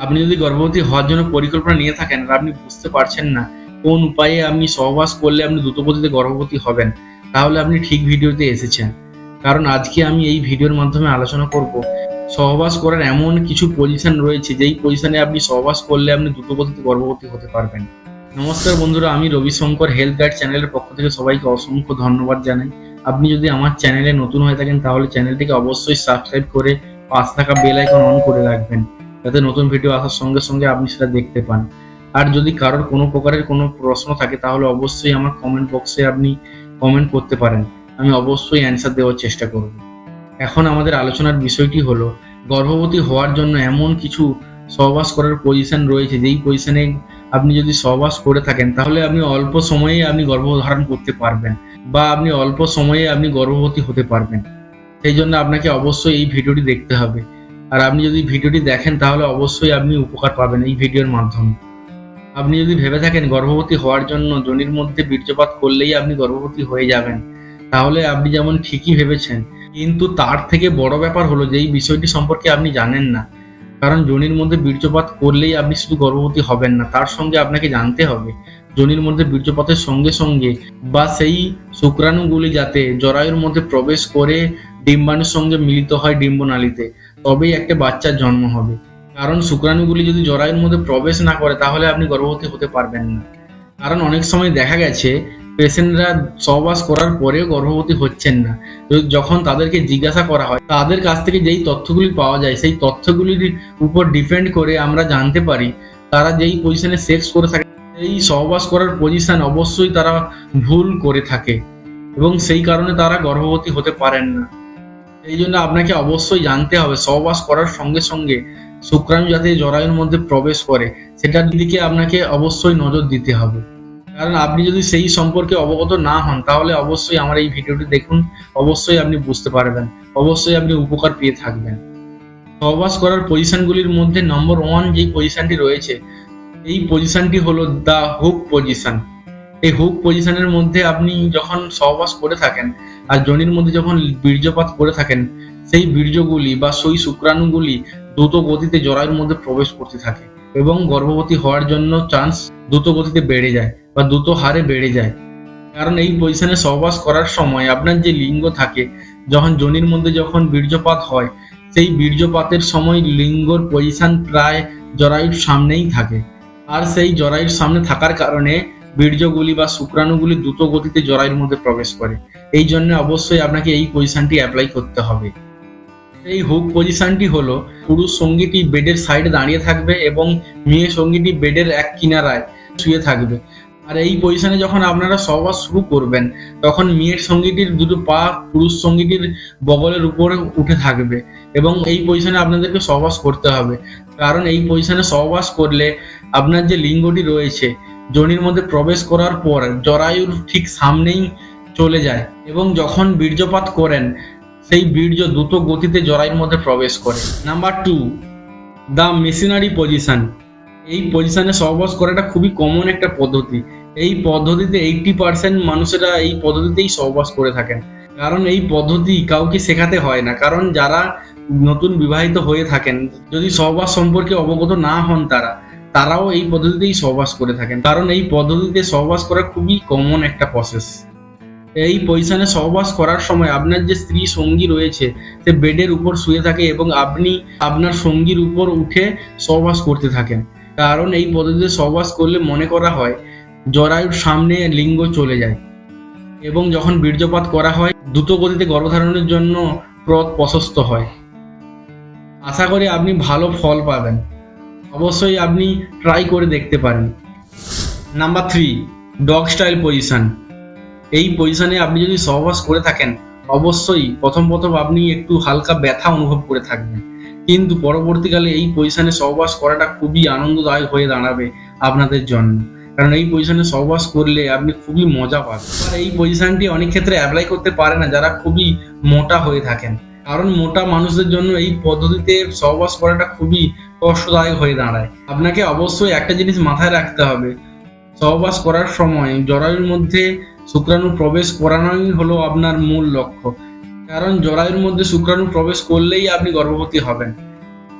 আপনি যদি গর্ভবতী হওয়ার জন্য পরিকল্পনা নিয়ে থাকেন আর আপনি বুঝতে পারছেন না কোন উপায়ে আপনি সহবাস করলে আপনি দ্রুতগতিতে গর্ভবতী হবেন। তাহলে আপনি ঠিক ভিডিওতে এসেছেন। কারণ আজকে আমি এই ভিডিওর মাধ্যমে আলোচনা করব, সহবাস করার এমন কিছু পজিশন রয়েছে, যেই পজিশনে আপনি সহবাস করলে আপনি দ্রুতগতিতে গর্ভবতী হতে পারবেন। নমস্কার বন্ধুরা, আমি রবিশঙ্কর হেলথ গাইড চ্যানেলের পক্ষ থেকে সবাইকে অসংখ্য ধন্যবাদ জানাই। আপনি যদি আমার চ্যানেলে নতুন হয়ে থাকেন, তাহলে চ্যানেলটিকে অবশ্যই সাবস্ক্রাইব করে পাশ থাকা বেল আইকন অন করে রাখবেন। যাতে নতুন ভিডিও আসার সঙ্গে সঙ্গে আপনি সেটা দেখতে পান। আর যদি কারোর কোনো প্রকারের কোনো প্রশ্ন থাকে, তাহলে অবশ্যই আমার কমেন্ট বক্সে আপনি কমেন্ট করতে পারেন। আমি অবশ্যই অ্যান্সার দেওয়ার চেষ্টা করব। এখন আমাদের আলোচনার বিষয়টি হলো, গর্ভবতী হওয়ার জন্য এমন কিছু সহবাস করার পজিশন রয়েছে, যেই পজিশনে আপনি যদি সহবাস করে থাকেন, তাহলে আপনি অল্প সময়ে আপনি গর্ভধারণ করতে পারবেন বা আপনি অল্প সময়ে আপনি গর্ভবতী হতে পারবেন। সেই জন্য আপনাকে অবশ্যই এই ভিডিওটি দেখতে হবে। আর আপনি যদি ভিডিওটি দেখেন, তাহলে অবশ্যই আপনি উপকার পাবেন এই ভিডিওর মাধ্যমে। আপনি যদি ভেবে থাকেন গর্ভবতী হওয়ার জন্য জনির মধ্যে বীর্যপাত করলেই আপনি গর্ভবতী হয়ে যাবেন, তাহলে আপনি যেমন ঠিকই ভেবেছেন, কিন্তু তার থেকে বড় ব্যাপার হলো যে এই বিষয়টি সম্পর্কে আপনি জানেন না। কারণ জনির মধ্যে বীর্যপাত করলেই আপনি শুধু গর্ভবতী হবেন না, তার সঙ্গে আপনাকে জানতে হবে, জনির মধ্যে বীর্যপাতের সঙ্গে সঙ্গে বা সেই শুক্রাণুগুলি যাতে জরায়ুর মধ্যে প্রবেশ করে ডিম্বাণুর সঙ্গে মিলিত হয় ডিম্বনালীতে, তবেই একটা বাচ্চার জন্ম হবে। কারণ শুক্রাণুগুলি যদি জরায়ুর মধ্যে প্রবেশ না করে, তাহলে আপনি গর্ভবতী হতে পারবেন না। কারণ অনেক সময় দেখা গেছে, পেশেন্টরা সহবাস করার পরেও গর্ভবতী হচ্ছেন না। যখন তাদেরকে জিজ্ঞাসা করা হয়, তাদের কাছ থেকে যেই তথ্যগুলি পাওয়া যায়, সেই তথ্যগুলির উপর ডিপেন্ড করে আমরা জানতে পারি, তারা যেই পজিশনে সেক্স করে থাকে, সেই সহবাস করার পজিশন অবশ্যই তারা ভুল করে থাকে। এবং সেই কারণে তারা গর্ভবতী হতে পারেন না। এই জন্য আপনাকে অবশ্যই জানতে হবে, সহবাস করার সঙ্গে সঙ্গে শুক্রাণু যাতে জরায়ুর মধ্যে প্রবেশ করে, সেটার দিকে আপনাকে অবশ্যই নজর দিতে হবে। কারণ আপনি যদি সেই সম্পর্কে অবগত না হন, তাহলে অবশ্যই আমার এই ভিডিওটি দেখুন, অবশ্যই আপনি বুঝতে পারবেন, অবশ্যই আপনি উপকার পেয়ে থাকবেন। সহবাস করার পজিশনগুলির মধ্যে নম্বর ওয়ান যেই পজিশনটি রয়েছে, এই পজিশনটি হলো দ্য হুক পজিশন এই হুক পজিশনের মধ্যে আপনি যখন সহবাস করে থাকেন আর জনির মধ্যে যখন বীর্যপাত করে থাকেন, সেই বীর্যগুলি বা সেই শুক্রাণুগুলি দ্রুত গতিতে জরায়ুর মধ্যে প্রবেশ করতে থাকে এবং গর্ভবতী হওয়ার জন্য চান্স দ্রুত গতিতে বেড়ে যায় বা দ্রুত হারে বেড়ে যায়। কারণ এই পজিশনে সহবাস করার সময় আপনার যে লিঙ্গ থাকে, যখন জনির মধ্যে যখন বীর্যপাত হয়, সেই বীর্যপাতের সময় লিঙ্গর পজিশন প্রায় জরায়ুর সামনেই থাকে। আর সেই জরায়ুর সামনে থাকার কারণে বীর্যগুলি বা শুক্রাণুগুলি দ্রুত গতিতে জরায়ুর মধ্যে প্রবেশ করে। এই জন্য অবশ্যই আপনাকে এই পজিশনটি অ্যাপ্লাই করতে হবে। এই হুক পজিশনটি হলো, পুরুষ সঙ্গীটি বেডের সাইডে দাঁড়িয়ে থাকবে এবং মেয়ে সঙ্গীটি বেডের এক কিনারায় শুয়ে থাকবে। আর এই পজিশনে যখন আপনারা সহবাস শুরু করবেন, তখন মেয়ের সঙ্গীটির দুটো পা পুরুষ সঙ্গীটির বগলের উপরে উঠে থাকবে এবং এই পজিশনে আপনাদেরকে সহবাস করতে হবে। কারণ এই পজিশনে সহবাস করলে আপনার যে লিঙ্গটি রয়েছে জনির মধ্যে প্রবেশ করার পর জরায়ুর ঠিক সামনেই চলে যায় এবং যখন বীর্যপাত করেন, সেই বীর্য দ্রুত গতিতে জরায়ুর মধ্যে প্রবেশ করে। Number two the missionary position এই পজিশনে সহবাস করাটা খুবই কমন একটা পদ্ধতি। এই পদ্ধতিতে এইটটি পার্সেন্ট মানুষেরা এই পদ্ধতিতেই সহবাস করে থাকেন। কারণ এই পদ্ধতি কাউকে শেখাতে হয় না। কারণ যারা নতুন বিবাহিত হয়ে থাকেন, যদি সহবাস সম্পর্কে অবগত না হন তারা তারাও এই পদ্ধতিতেই সহবাস করে থাকেন। কারণ এই পদ্ধতিতে সহবাস করা খুবই কমন একটা প্রসেস এই পজিশনে সহবাস করার সময় আপনার যে স্ত্রী সঙ্গী রয়েছে, সে বেডের উপর শুয়ে থাকে এবং আপনি আপনার সঙ্গীর উপর উঠে সহবাস করতে থাকেন। কারণ এই পদ্ধতিতে সহবাস করলে মনে করা হয়, জরায়ুর সামনে লিঙ্গ চলে যায় এবং যখন বীর্যপাত করা হয়, দ্রুত গতিতে গর্ভধারণের জন্য পথ প্রশস্ত হয়। আশা করি আপনি ভালো ফল পাবেন। অবশ্যই আপনি ট্রাই করে দেখতে পারেন। Number three dog style position এই পজিশানে আপনি যদি সহবাস করে থাকেন, অবশ্যই প্রথম প্রথম আপনি একটু হালকা ব্যথা অনুভব করে থাকবেন। কিন্তু পরবর্তীকালে এই পজিশানে সহবাস করাটা খুবই আনন্দদায়ক হয়ে দাঁড়াবে আপনাদের জন্য। কারণ এই পজিশনে সহবাস করলে আপনি খুবই মজা পাবেন। আর এই পজিশনটি অনেক ক্ষেত্রে অ্যাপ্লাই করতে পারে না, যারা খুবই মোটা হয়ে থাকেন। কারণ মোটা মানুষদের জন্য এই পদ্ধতিতে সহবাস করাটা খুবই কষ্টদায়ক হয়ে দাঁড়ায়। আপনাকে অবশ্যই একটা জিনিস মাথায় রাখতে হবে। সহবাস করার সময় জরায়ুর মধ্যে শুক্রাণু প্রবেশ করানোই হলো আপনার মূল লক্ষ্য। কারণ জরায়ুর মধ্যে শুক্রাণু প্রবেশ করলেই আপনি গর্ভবতী হবেন।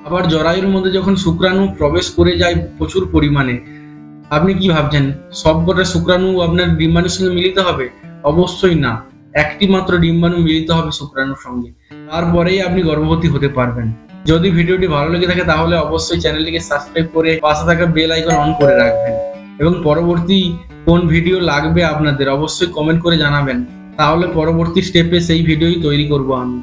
আবার জরায়ুর মধ্যে যখন শুক্রাণু প্রবেশ করে যায় প্রচুর পরিমাণে, আপনি কি ভাবছেন সবকটা শুক্রাণু আপনার ডিম্বাণুর সঙ্গে মিলিত হবে? অবশ্যই না। একটি মাত্র ডিম্বাণু মিলিত হবে শুক্রাণুর সঙ্গে। তারপরেই আপনি গর্ভবতী হতে পারবেন। যদি ভিডিওটি ভালো লেগে থাকে, তাহলে অবশ্যই চ্যানেলটিকে সাবস্ক্রাইব করে পাশে থাকা বেল আইকন অন করে রাখবেন। এবং পরবর্তী কোন ভিডিও লাগবে আপনাদের, অবশ্যই কমেন্ট করে জানাবেন। তাহলে পরবর্তী স্টেপে সেই ভিডিওই তৈরি করব আমি।